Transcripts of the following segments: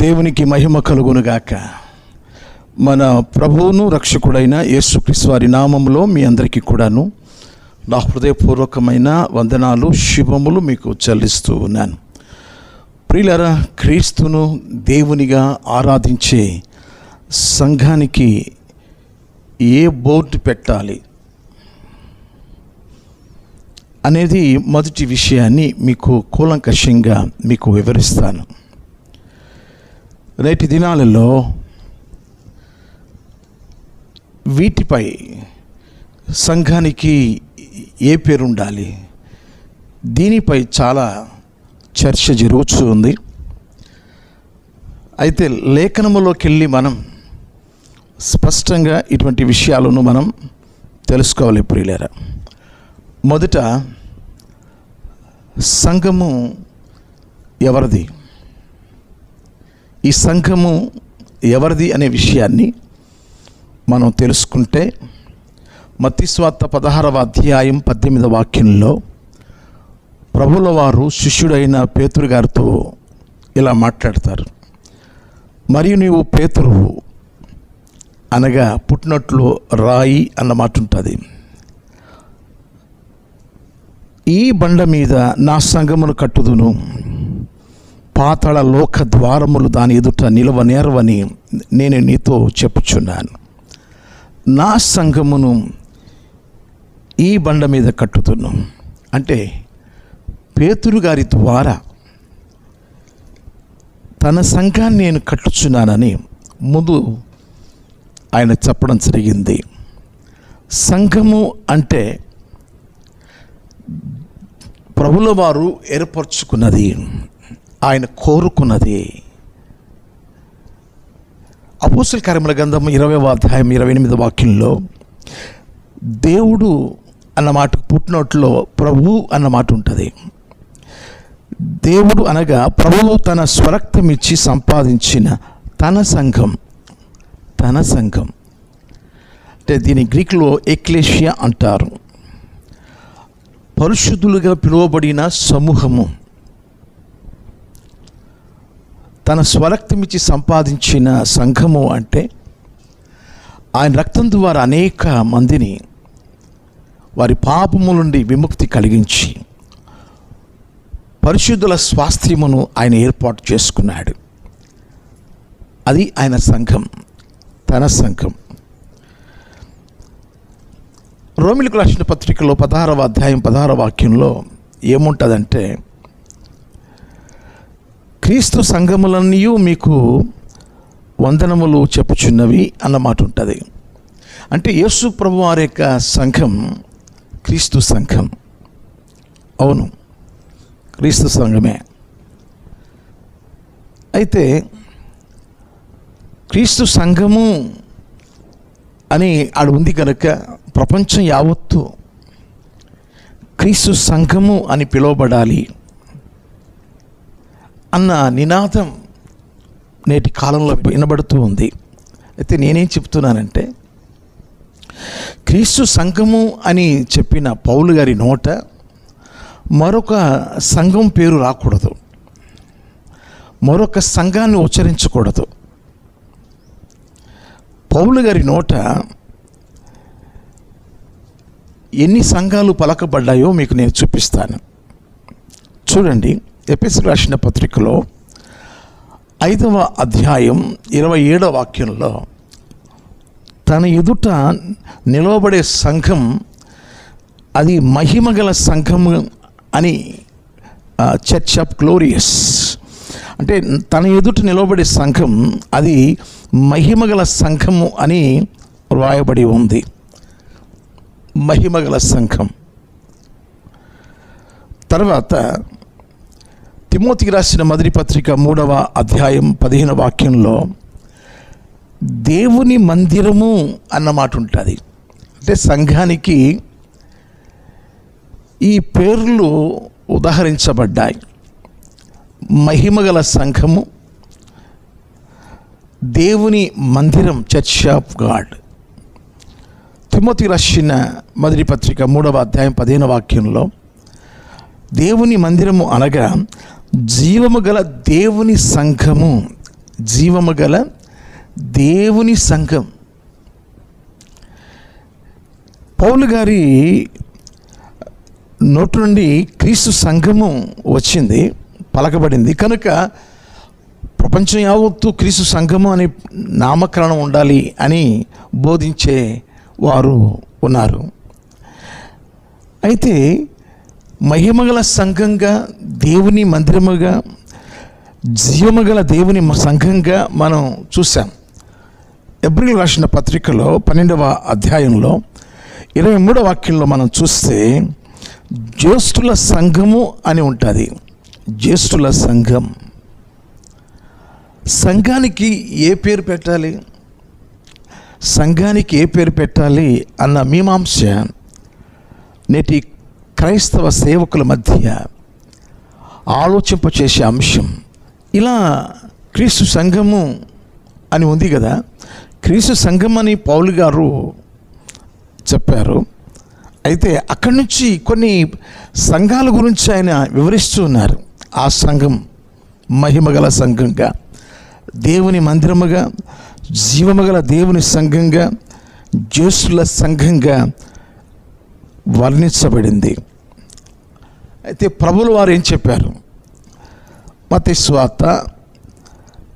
దేవునికి మహిమ కలుగునుగాక. మన ప్రభువును రక్షకుడైన యేసుక్రీస్ వారి నామంలో మీ అందరికీ కూడాను నా హృదయపూర్వకమైన వందనాలు శుభములు మీకు చెల్లిస్తూ ఉన్నాను. ప్రియులరా క్రీస్తును దేవునిగా ఆరాధించే సంఘానికి ఏ బోర్డు పెట్టాలి అనేది మొదటి విషయాన్ని మీకు కూలంకషంగా మీకు వివరిస్తాను. నేటి దినాలలో వీటిపై సంఘానికి ఏ పేరు ఉండాలి దీనిపై చాలా చర్చ జరుగుతూ ఉంది. అయితే లేఖనములోకి వెళ్ళి మనం స్పష్టంగా ఇటువంటి విషయాలను మనం తెలుసుకోవాలి ప్రియులేరా. మొదట సంఘము ఎవరిది? ఈ సంఘము ఎవరిది అనే విషయాన్ని మనం తెలుసుకుంటే మత్తిస్వార్త పదహారవ అధ్యాయం పద్దెనిమిదవ వాక్యంలో ప్రభుల వారు శిష్యుడైన పేతురు గారితో ఇలా మాట్లాడతారు. మరియు నీవు పేతురువు అనగా పుట్టినట్లు రాయి అన్న మాట ఉంటుంది. ఈ బండ మీద నా సంగమును కట్టుదును. పాతాళ లోక ద్వారములు దాని ఎదుట నిలవ నేరవని నేను నీతో చెప్పుచున్నాను. నా సంఘమును ఈ బండ మీద కట్టుతున్నాం అంటే పేతురు గారి ద్వారా తన సంఘాన్ని నేను కట్టుచున్నానని ముందు ఆయన చెప్పడం జరిగింది. సంఘము అంటే ప్రభుల వారు ఏర్పరచుకున్నది. ఆయన కోరుకున్నది. అపోసల కార్యముల గ్రంథం ఇరవై అధ్యాయం ఇరవై ఎనిమిది వాక్యంలో దేవుడు అన్న మాటకు పుట్టినట్లో ప్రభు అన్న మాట ఉంటుంది. దేవుడు అనగా ప్రభువు తన స్వరక్తం ఇచ్చి సంపాదించిన తన సంఘం తన సంఘం. అంటే దీని గ్రీకులో ఎక్లేషియా అంటారు. పరిశుద్ధులుగా పిలువబడిన సమూహము. తన స్వరక్తమిచ్చి సంపాదించిన సంఘము అంటే ఆయన రక్తం ద్వారా అనేక మందిని వారి పాపము నుండి విముక్తి కలిగించి పరిశుద్ధుల స్వాస్థ్యమును ఆయన ఏర్పాటు చేసుకున్నాడు. అది ఆయన సంఘం తన సంఘం. రోమిలకు రాసిన పత్రికలో పదహారవ అధ్యాయం పదహార వాక్యంలో ఏముంటుందంటే క్రీస్తు సంఘములన్నీ మీకు వందనములు చెప్పుచున్నవి అన్నమాట ఉంటుంది అంటే యేసు ప్రభు వారి యొక్క సంఘం క్రీస్తు సంఘం. అవును క్రీస్తు సంఘమే. అయితే క్రీస్తు సంఘము అని ఆడ ఉంది కనుక ప్రపంచం యావత్తు క్రీస్తు సంఘము అని పిలువబడాలి. అన్న నినాదం నేటి కాలంలో వినబడుతూ ఉంది. అయితే నేనేం చెప్తున్నానంటే క్రీస్తు సంఘము అని చెప్పిన పౌలు గారి నోట మరొక సంఘం పేరు రాకూడదు. మరొక సంఘాన్ని ఉచ్చరించకూడదు. పౌలు గారి నోట ఎన్ని సంఘాలు పలకబడ్డాయో మీకు నేను చూపిస్తాను. చూడండి. ఎపిసి రాసిన పత్రికలో ఐదవ అధ్యాయం ఇరవై ఏడవ వాక్యంలో తన ఎదుట నిలవబడే సంఘం అది మహిమగల సంఘం అని చర్చ్ ఆఫ్ గ్లోరియస్ అంటే తన ఎదుట నిలవబడే సంఘం అది మహిమగల సంఘము అని వ్రాయబడి ఉంది. మహిమగల సంఘం. తర్వాత తిమోతికి రాసిన మొదటి పత్రిక మూడవ అధ్యాయం పదిహేను వాక్యంలో దేవుని మందిరము అన్నమాట ఉంటుంది. అంటే సంఘానికి ఈ పేర్లు ఉదాహరించబడ్డాయి. మహిమగల సంఘము దేవుని మందిరం చర్చ్ ఆఫ్ గాడ్ తిమోతి రాసిన మొదటి పత్రిక మూడవ అధ్యాయం పదిహేను వాక్యంలో దేవుని మందిరము అనగా జీవము గల దేవుని సంఘము జీవము గల దేవుని సంఘం. పౌలు గారి నోటి నుండి క్రీస్తు సంఘము వచ్చింది పలకబడింది. కనుక ప్రపంచం యావత్తు క్రీస్తు సంఘము అనే నామకరణం ఉండాలి అని బోధించే వారు ఉన్నారు. అయితే మహిమగల సంఘంగా దేవుని మందిరముగా జీవమగల దేవుని సంఘంగా మనం చూసాం ఎబ్రిల్ రాసిన పత్రికలో పన్నెండవ అధ్యాయంలో ఇరవై మూడవ వాక్యంలో మనం చూస్తే జ్యేష్ఠుల సంఘము అని ఉంటుంది. జ్యేష్ఠుల సంఘం. సంఘానికి ఏ పేరు పెట్టాలి? సంఘానికి ఏ పేరు పెట్టాలి అన్న మీమాంస నేటి క్రైస్తవ సేవకుల మధ్య ఆలోచింపచేసే అంశం. ఇలా క్రీస్తు సంఘము అని ఉంది కదా క్రీస్తు సంఘం అని పౌలు గారు చెప్పారు. అయితే అక్కడి నుంచి కొన్ని సంఘాల గురించి ఆయన వివరిస్తూ ఉన్నారు. ఆ సంఘం మహిమగల సంఘంగా దేవుని మందిరముగా జీవముగల దేవుని సంఘంగా జ్యోసుల సంఘంగా వర్ణించబడింది. అయితే ప్రభులు వారు ఏం చెప్పారు? మతేశ్వార్త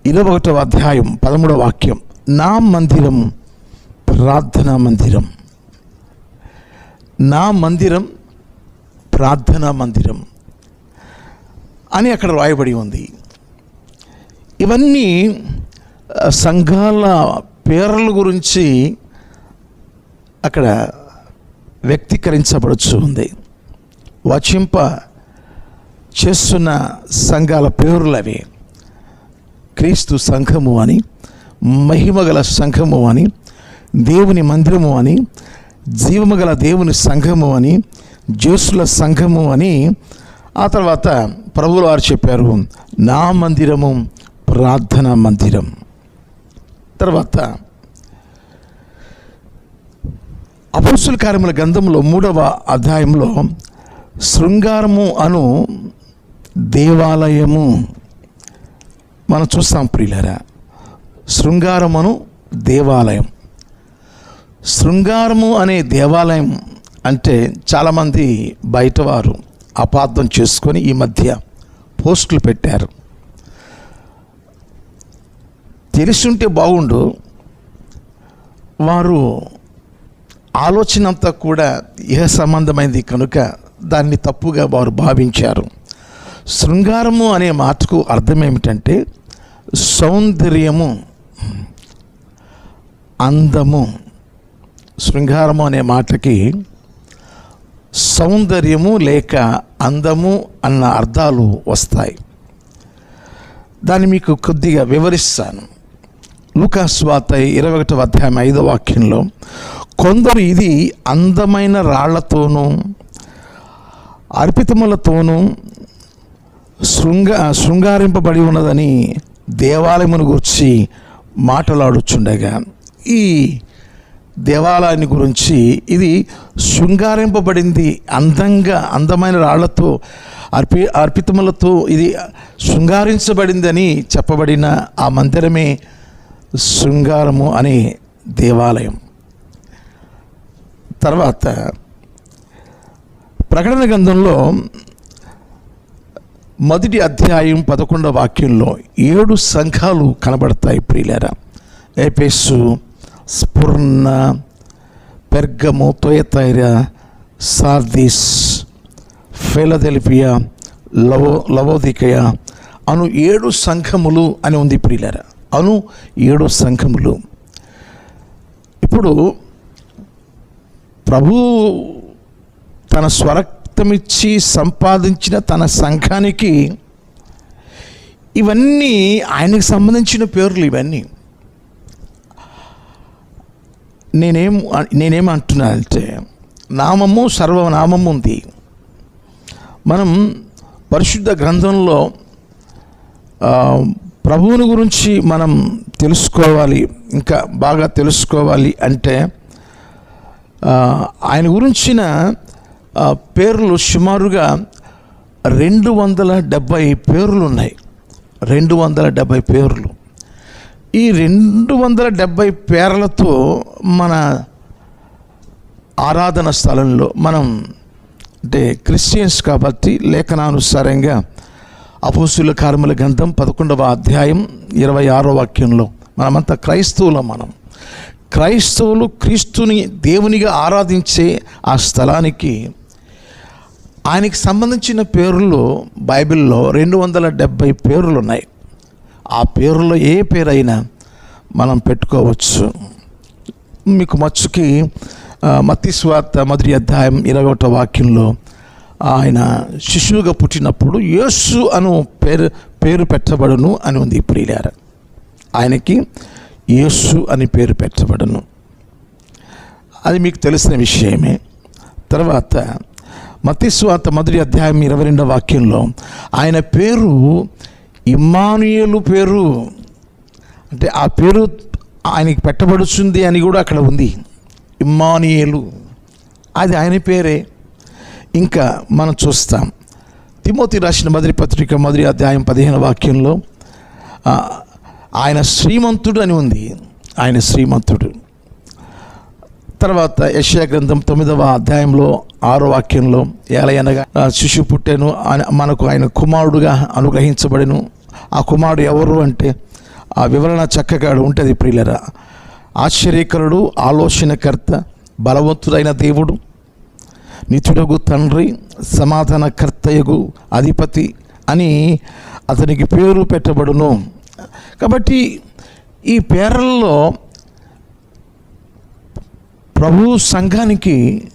ఇరవై ఒకటవ అధ్యాయం పదమూడవ వాక్యం. నా మందిరం ప్రార్థనా మందిరం. నా మందిరం ప్రార్థనా మందిరం అని అక్కడ రాయబడి ఉంది. ఇవన్నీ సంఘాల పేర్ల గురించి అక్కడ వ్యక్తీకరించబడుచు ఉంది. వచింప చేస్తున్న సంఘాల పేరులవి క్రీస్తు సంఘము అని మహిమగల సంఘము అని దేవుని మందిరము అని జీవము గల దేవుని సంఘము అని జ్యోసుల సంఘము అని ఆ తర్వాత ప్రభువులు వారు చెప్పారు నా మందిరము ప్రార్థనా మందిరం. తర్వాత అపోస్తుల కార్యముల గ్రంథంలో మూడవ అధ్యాయంలో శృంగారము అను దేవాలయము. మనం చూస్తాం ప్రియులరా. శృంగారమును దేవాలయం. శృంగారము అనే దేవాలయం అంటే చాలామంది బయటవారు అపార్థం చేసుకొని ఈ మధ్య పోస్టులు పెట్టారు. తెలుసుంటే బాగుండు. వారు ఆలోచన అంతా కూడా ఏ సంబంధమైంది కనుక దాన్ని తప్పుగా వారు భావించారు. శృంగారము అనే మాటకు అర్థం ఏమిటంటే సౌందర్యము అందము. శృంగారము అనే మాటకి సౌందర్యము లేక అందము అన్న అర్థాలు వస్తాయి. దాన్ని మీకు కొద్దిగా వివరిస్తాను. లూకాస్వాత ఇరవై ఒకటవ అధ్యాయం ఐదో వాక్యంలో కొందరు ఇది అందమైన రాళ్ళతోనూ అర్పితములతోనూ శృంగ శృంగారింపబడి ఉన్నదని దేవాలయమును గురించి మాట్లాడుచుండగా ఈ దేవాలయాన్ని గురించి ఇది శృంగారింపబడింది అందంగా అందమైన రాళ్ళతో అర్పి అర్పితములతో ఇది శృంగారించబడిందని చెప్పబడిన ఆ మందిరమే శృంగారము అనే దేవాలయం. తర్వాత ప్రకటన గ్రంథంలో మొదటి అధ్యాయం పదకొండవ వాక్యంలో ఏడు సంఘాలు కనబడతాయి ప్రియులారా. ఏపేసు స్ఫుర్ణ పెర్గము తొయతైర సార్దిస్ ఫెలదెలిపియా లవో లవోదికయ అను ఏడు సంఘములు అని ఉంది ప్రియులర. అను ఏడు సంఘములు. ఇప్పుడు ప్రభు తన స్వరక్తమిచ్చి సంపాదించిన తన సంఘానికి ఇవన్నీ ఆయనకు సంబంధించిన పేర్లు ఇవన్నీ. నేనేం నేనేం అంటున్నానంటే నామము సర్వనామము ఉంది. మనం పరిశుద్ధ గ్రంథంలో ప్రభువుని గురించి మనం తెలుసుకోవాలి ఇంకా బాగా తెలుసుకోవాలి అంటే ఆయన గురించిన పేర్లు సుమారుగా రెండు వందల డెబ్భై పేర్లు ఉన్నాయి రెండు వందల డెబ్భై పేర్లు. ఈ రెండు వందల డెబ్భై పేర్లతో మన ఆరాధన స్థలంలో మనం అంటే క్రిస్టియన్స్ కాబట్టి లేఖనానుసారంగా అపోసుల కార్మల గ్రంథం పదకొండవ అధ్యాయం ఇరవై ఆరో వాక్యంలో మనమంతా క్రైస్తవులం మనం. క్రైస్తవులు క్రీస్తుని దేవునిగా ఆరాధించే ఆ స్థలానికి ఆయనకి సంబంధించిన పేర్లు బైబిల్లో రెండు వందల డెబ్భై పేర్లు ఉన్నాయి. ఆ పేరులో ఏ పేరైనా మనం పెట్టుకోవచ్చు. మీకు మచ్చుకి ఆ, మత్తయి స్వార్త మొదటి అధ్యాయం ఇరవై ఒకటో వాక్యంలో ఆయన శిశువుగా పుట్టినప్పుడు యేసు అను పేరు పేరు పెట్టబడును అని ఉంది ప్రియులార. ఆయనకి యేసు అని పేరు పెట్టబడును. అది మీకు తెలిసిన విషయమే. తర్వాత మతిస్వాత మొదటి అధ్యాయం ఇరవై రెండవ వాక్యంలో ఆయన పేరు ఇమ్మానుయేలు పేరు. అంటే ఆ పేరు ఆయనకి పెట్టబడుతుంది అని కూడా అక్కడ ఉంది. ఇమ్మానుయేలు. అది ఆయన పేరే. ఇంకా మనం చూస్తాం. తిమోతి రాసిన మొదటి పత్రిక మొదటి అధ్యాయం పదిహేను వాక్యంలో ఆయన శ్రీమంతుడు అని ఉంది. ఆయన శ్రీమంతుడు. తర్వాత యెషయా గ్రంథం తొమ్మిదవ అధ్యాయంలో ఆరో వాక్యంలో ఏలయనగా శిశు పుట్టెను ఆయన- మనకు ఆయన కుమారుడుగా అనుగ్రహించబడెను. ఆ కుమారుడు ఎవరు అంటే ఆ వివరణ చక్కగా ఉంటుంది ప్రియులరా. ఆశ్చర్యకరుడు ఆలోచనకర్త బలవంతుడైన దేవుడు నిత్యుడగు తండ్రి సమాధానకర్తయగు అధిపతి అని అతనికి పేరు పెట్టబడును. కాబట్టి ఈ పేర్లలో ప్రభు సంఘానికి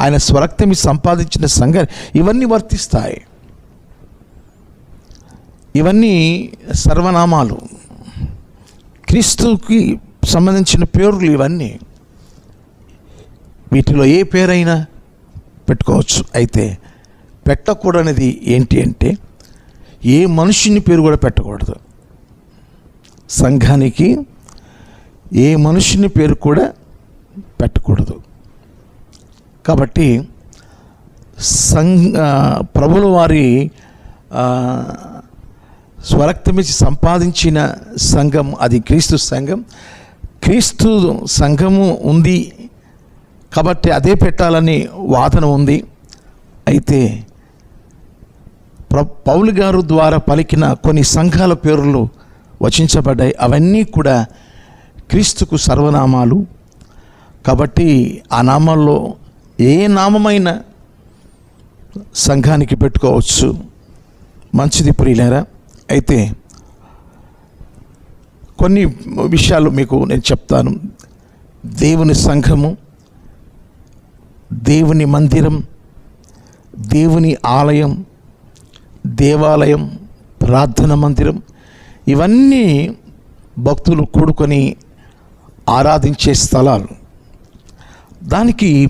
ఆయన స్వరక్తమి సంపాదించిన సంఘాన్ని ఇవన్నీ వర్తిస్తాయి. ఇవన్నీ సర్వనామాలు. క్రీస్తుకి సంబంధించిన పేర్లు ఇవన్నీ. వీటిలో ఏ పేరైనా పెట్టుకోవచ్చు. అయితే పెట్టకూడనిది ఏంటి అంటే ఏ మనుషుని పేరు కూడా పెట్టకూడదు. సంఘానికి ఏ మనుషుని పేరు కూడా పెట్టకూడదు. కాబట్టి సంఘ ప్రభుల వారి స్వరక్తమిచ్చి సంపాదించిన సంఘం అది క్రీస్తు సంఘం. క్రీస్తు సంఘము ఉంది కాబట్టి అదే పెట్టాలని వాదన ఉంది. అయితే ప్ర పౌలు గారు ద్వారా పలికిన కొన్ని సంఘాల పేర్లు వచించబడ్డాయి. అవన్నీ కూడా క్రీస్తుకు సర్వనామాలు. కాబట్టి ఆ నామాల్లో ఏ నామమైన సంఘానికి పెట్టుకోవచ్చు? మంచిది ప్రియులారా. అయితే కొన్ని విషయాలు మీకు నేను చెప్తాను. దేవుని సంఘము దేవుని మందిరం దేవుని ఆలయం దేవాలయం ప్రార్థన మందిరం ఇవన్నీ భక్తులు కూడుకొని ఆరాధించే స్థలాలు. దానికి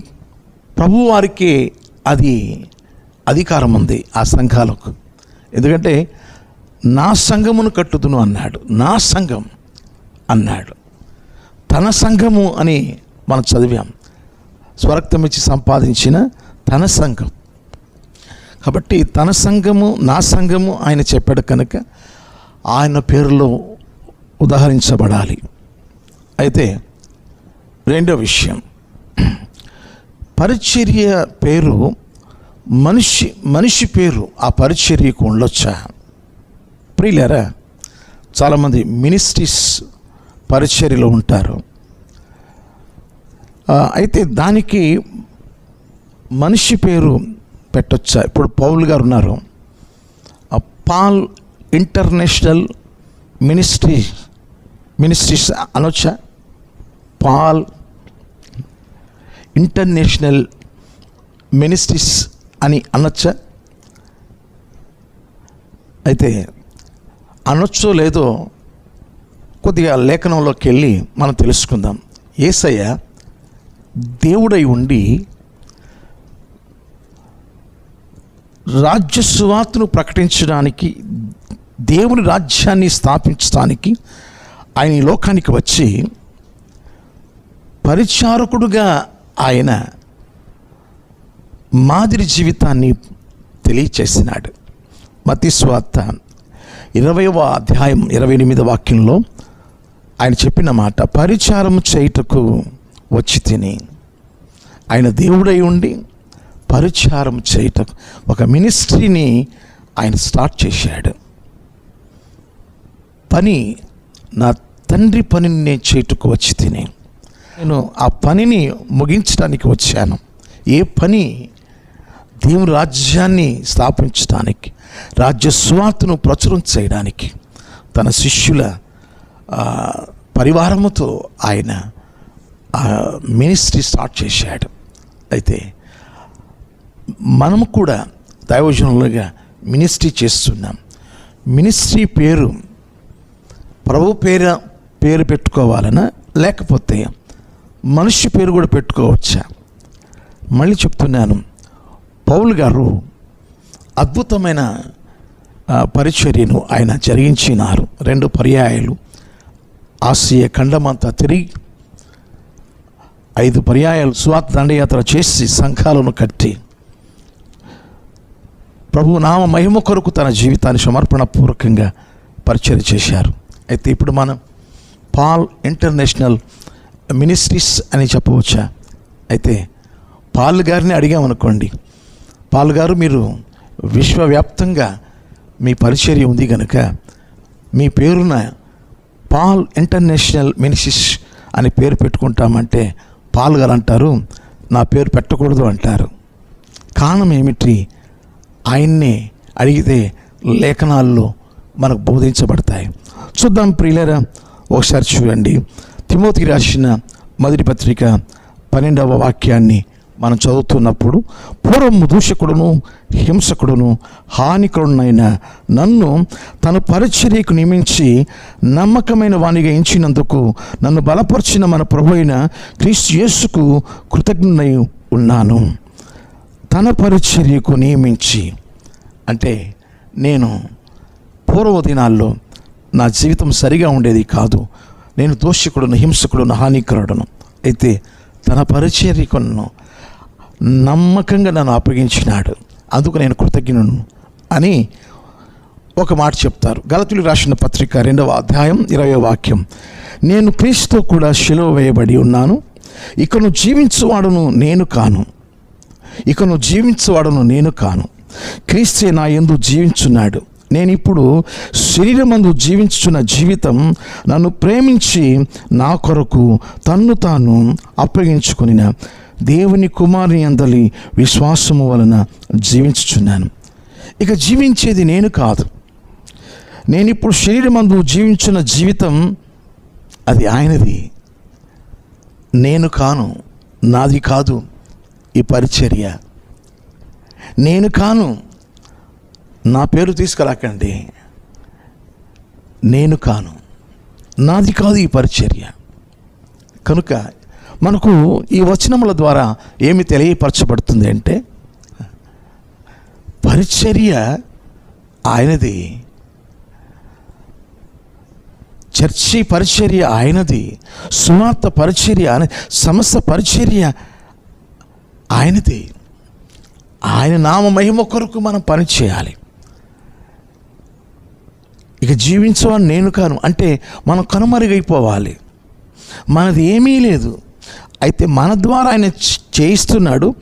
ప్రభువారికి అది అధికారం ఉంది ఆ సంఘాలకు. ఎందుకంటే నా సంఘమును కట్టుదును అన్నాడు. నా సంఘం అన్నాడు. తన సంఘము అని మనం చదివాం. స్వరక్తమిచ్చి సంపాదించిన తన సంఘం. కాబట్టి తన సంఘము నా సంఘము ఆయన చెప్పాడు కనుక ఆయన పేరులో ఉదాహరించబడాలి. అయితే రెండో విషయం. పరిచర్య పేరు మనిషి మనిషి పేరు ఆ పరిచర్యకు ఉండొచ్చా? ప్రియులరా చాలామంది మినిస్ట్రీస్ పరిచర్యలో ఉంటారు. అయితే దానికి మనిషి పేరు పెట్టొచ్చా? ఇప్పుడు పౌల్ గారు ఉన్నారు. ఆ పాల్ ఇంటర్నేషనల్ మినిస్ట్రీ మినిస్ట్రీస్ అనొచ్చా? పాల్ ఇంటర్నేషనల్ మినిస్ట్రీస్ అని అనొచ్చా? అయితే అనొచ్చో లేదో కొద్దిగా లేఖనంలోకి వెళ్ళి మనం తెలుసుకుందాం. ఏసయ్య దేవుడై ఉండి రాజ్య సువార్తను ప్రకటించడానికి దేవుని రాజ్యాన్ని స్థాపించడానికి ఆయన ఈ లోకానికి వచ్చి పరిచారకుడుగా ఆయన మాదిరి జీవితాన్ని తెలియచేసినాడు. మతి స్వార్త ఇరవైవ అధ్యాయం ఇరవై ఎనిమిది వాక్యంలో ఆయన చెప్పిన మాట పరిచారం చేయుటకు వచ్చి తిని. ఆయన దేవుడై ఉండి పరిచారం చేయటం ఒక మినిస్ట్రీని ఆయన స్టార్ట్ చేశాడు. పని నా తండ్రి పనిని నేను చేయుటకు వచ్చి తిని. నేను ఆ పనిని ముగించడానికి వచ్చాను. ఏ పని? దేవుని రాజ్యాన్ని స్థాపించడానికి రాజ్య సువార్తను ప్రచురం చేయడానికి తన శిష్యుల పరివారముతో ఆయన మినిస్ట్రీ స్టార్ట్ చేశాడు. అయితే మనము కూడా దైవజనులుగా మినిస్ట్రీ చేస్తున్నాం. మినిస్ట్రీ పేరు ప్రభు పేరు పేరు పెట్టుకోవాలనా? లేకపోతే మనిషి పేరు కూడా పెట్టుకోవచ్చా? మళ్ళీ చెప్తున్నాను. పౌల్ గారు అద్భుతమైన పరిచర్యను ఆయన జరిగించినారు. రెండు పర్యాయాలు. ఆసియా ఖండమంతా తిరిగి ఐదు పర్యాయాలు స్వాత దండయాత్ర చేసి సంఘాలను కట్టి ప్రభు నామ మహిమ కొరకు తన జీవితాన్ని సమర్పణ పూర్వకంగా పరిచయం చేశారు. అయితే ఇప్పుడు మనం పాల్ ఇంటర్నేషనల్ మినిస్ట్రీస్ అని చెప్పవచ్చా? అయితే పాల్ గారిని అడిగామనుకోండి. పాల్ గారు మీరు విశ్వవ్యాప్తంగా మీ పరిచర్య ఉంది కనుక మీ పేరున పాల్ ఇంటర్నేషనల్ మినిస్ట్రీస్ అని పేరు పెట్టుకుంటామంటే పాల్ గారు అంటారు నా పేరు పెట్టకూడదు అంటారు. కారణం ఏమిటి? ఆయన్నే అడిగితే లేఖనాల్లో మనకు బోధించబడతాయి. చూద్దాం ప్రియులరా ఒకసారి చూడండి. తిమోతికి రాసిన మొదటి పత్రిక పన్నెండవ వాక్యాన్ని మనం చదువుతున్నప్పుడు పూర్వం దూషకుడును హింసకుడును హానికరుడునైన నన్ను తన పరిచర్యకు నియమించి నమ్మకమైన వాణిగా ఎంచినందుకు నన్ను బలపరిచిన మన ప్రభు అయిన క్రీస్తు యేసుకు కృతజ్ఞనై ఉన్నాను. తన పరిచర్యకు నియమించి అంటే నేను పూర్వ దినాల్లో నా జీవితం సరిగా ఉండేది కాదు. నేను దోషకుడును హింసకుడును హానికరుడును. అయితే తన పరిచర్యకు నమ్మకంగా నన్ను అప్పగించినాడు. అందుకు నేను కృతజ్ఞను అని ఒక మాట చెప్తారు. గలతులు రాసిన పత్రిక రెండవ అధ్యాయం ఇరవై వాక్యం. నేను క్రీస్తుతో కూడా శిలువ వేయబడి ఉన్నాను. ఇకను జీవించువాడును నేను కాను. ఇకను జీవించువాడును నేను కాను. క్రీస్తే నా ఎందు జీవించున్నాడు. నేను ఇప్పుడు శరీరమందు జీవించుచున్న జీవితం నన్ను ప్రేమించి నా కొరకు తన్ను తాను అప్పగించుకుని దేవుని కుమారుని అందలి విశ్వాసము వలన జీవించుచున్నాను. ఇక జీవించేది నేను కాదు. నేను ఇప్పుడు శరీరమందు జీవించిన జీవితం అది ఆయనది. నేను కాను నాది కాదు ఈ పరిచర్య. నేను కాను నా పేరు తీసుకురాకండి. నేను కాను. నాది కాదు ఈ పరిచర్య. కనుక మనకు ఈ వచనముల ద్వారా ఏమి తెలియపరచబడుతుంది అంటే పరిచర్య ఆయనది. చర్చి పరిచర్య ఆయనది. సువార్త పరిచర్య ఆయన సమస్త పరిచర్య ఆయనది. ఆయన నామ మహిమ కొరకు మనం పని చేయాలి ఇక జీవించవని నేను కాను. అంటే మనం కనుమరుగైపోవాలి. మనది ఏమీ లేదు. అయితే మన ద్వారా ఆయన చేయిస్తున్నాడు.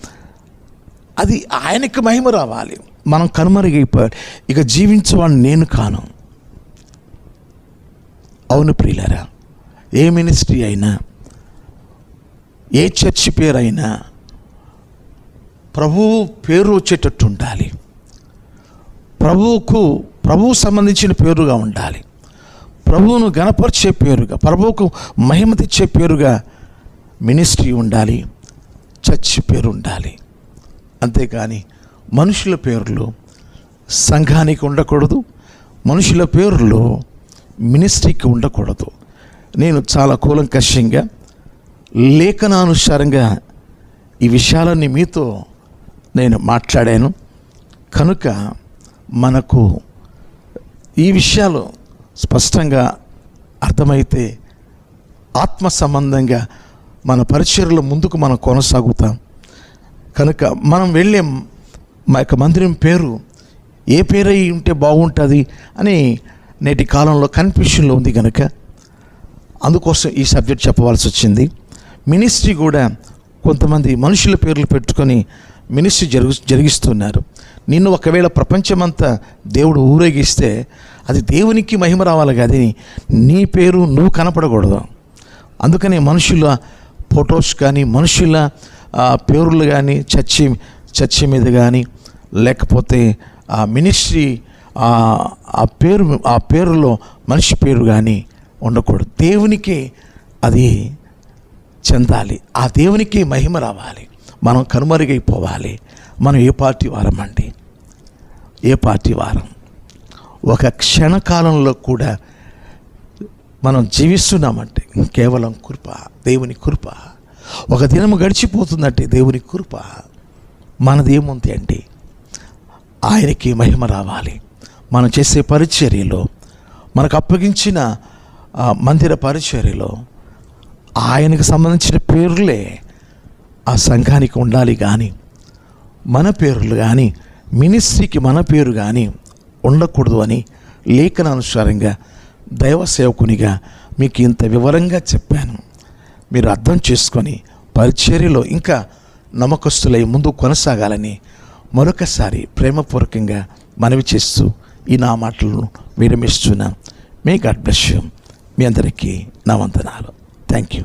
అది ఆయనకి మహిమ రావాలి. మనం కనుమరుగైపోయాడు ఇక జీవించవాడిని నేను కాను. అవును ప్రియులరా ఏ మినిస్ట్రీ అయినా ఏ చర్చి పేరైనా ప్రభువు పేరు వచ్చేటట్టు ఉండాలి. ప్రభువుకు ప్రభువు సంబంధించిన పేరుగా ఉండాలి. ప్రభువును గణపరిచే పేరుగా ప్రభువుకు మహిమ తెచ్చే పేరుగా మినిస్ట్రీ ఉండాలి చర్చి పేరు ఉండాలి. అంతేకాని మనుషుల పేర్లు సంఘానికి ఉండకూడదు మనుషుల పేర్లు మినిస్ట్రీకి ఉండకూడదు. నేను చాలా కూలంకషంగా లేఖనానుసారంగా ఈ విషయాలన్నీ మీతో నేను మాట్లాడాను. కనుక మనకు ఈ విషయాలు స్పష్టంగా అర్థమైతే ఆత్మ సంబంధంగా మన పరిచయలో ముందుకు మనం కొనసాగుతాం. కనుక మనం వెళ్ళే మా యొక్క మందిరం పేరు ఏ పేరై ఉంటే బాగుంటుంది అని నేటి కాలంలో కన్ఫ్యూషన్లో ఉంది కనుక అందుకోసం ఈ సబ్జెక్ట్ చెప్పవలసి వచ్చింది మినిస్ట్రీ కూడా కొంతమంది మనుషుల పేర్లు పెట్టుకొని మినిస్ట్రీ జరుగు జరిగిస్తున్నారు. నిన్ను ఒకవేళ ప్రపంచమంతా దేవుడు ఊరేగిస్తే అది దేవునికి మహిమ రావాలి కానీ నీ పేరు నువ్వు కనపడకూడదు. అందుకని మనుషుల ఫొటోస్ కానీ మనుషుల ఆ, పేర్లు కానీ చర్చి చర్చి మీద కానీ లేకపోతే ఆ మినిస్ట్రీ ఆ పేరు ఆ పేరులో మనిషి పేరు కానీ ఉండకూడదు. దేవునికి అది చెందాలి. ఆ దేవునికి మహిమ రావాలి. మనం కనుమరుగైపోవాలి. మనం ఏ పార్టీ వారం అండి? ఏ పార్టీ వారం? ఒక క్షణకాలంలో కూడా మనం జీవిస్తున్నామంటే కేవలం కృప దేవుని కృప. ఒక దినము గడిచిపోతుందంటే దేవుని కృప. మనదేముంది అండి? ఆయనకి మహిమ రావాలి. మనం చేసే పరిచర్యలో మనకు అప్పగించిన మందిర పరిచర్యలో ఆయనకు సంబంధించిన పేర్లే ఆ సంఘానికి ఉండాలి కానీ మన పేర్లు కానీ మినిస్ట్రీకి మన పేరు కానీ ఉండకూడదు అని లేఖనానుసారంగా దైవ సేవకునిగా మీకు ఇంత వివరంగా చెప్పాను. మీరు అర్థం చేసుకొని పరిచర్యలో ఇంకా నమ్మకస్తులై ముందు కొనసాగాలని మరొకసారి ప్రేమపూర్వకంగా మనవి చేస్తూ ఈ నా మాటలను విరమిస్తున్నాను మీ గాడ్ బ్లెస్ యూ. మీ అందరికీ నా వందనాలు. Thank you.